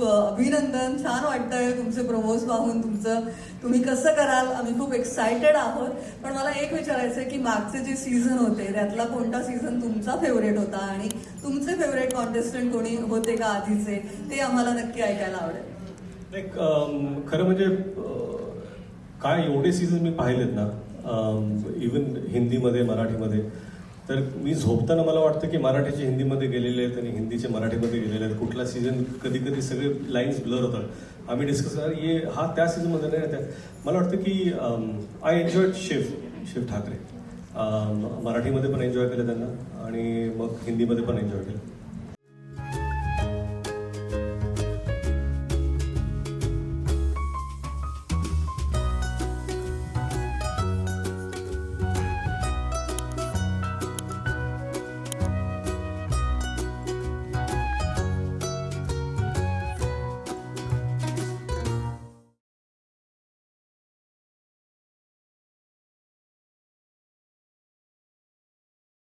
खूप अभिनंदन. छान वाटतंय तुमचे प्रमोज पाहून तुमचं तुम्ही कसं कराल आम्ही खूप एक्सायटेड आहोत. पण मला एक विचारायचं आहे की मागचे जे सीझन होते त्यातला कोणता सीझन तुमचा फेवरेट होता आणि तुमचे फेवरेट कॉन्टेस्टंट कोणी होते का आधीचे ते आम्हाला नक्की ऐकायला आवडेल. खरं म्हणजे काय एवढे सीझन मी पाहिलेत ना इवन हिंदीमध्ये मराठीमध्ये तर मी झोपताना मला वाटतं की मराठीचे हिंदीमध्ये गेलेले आहेत आणि हिंदीचे मराठीमध्ये गेलेले आहेत. कुठला सीझन कधी कधी सगळे लाईन्स ब्लर होतात. आम्ही डिस्कस करणार ये हा त्या सीझनमध्ये नाही त्या मला वाटतं की आय एन्जॉय शिव शिव ठाकरे मराठीमध्ये पण एन्जॉय केलं त्यांना आणि मग हिंदीमध्ये पण एन्जॉय केलं.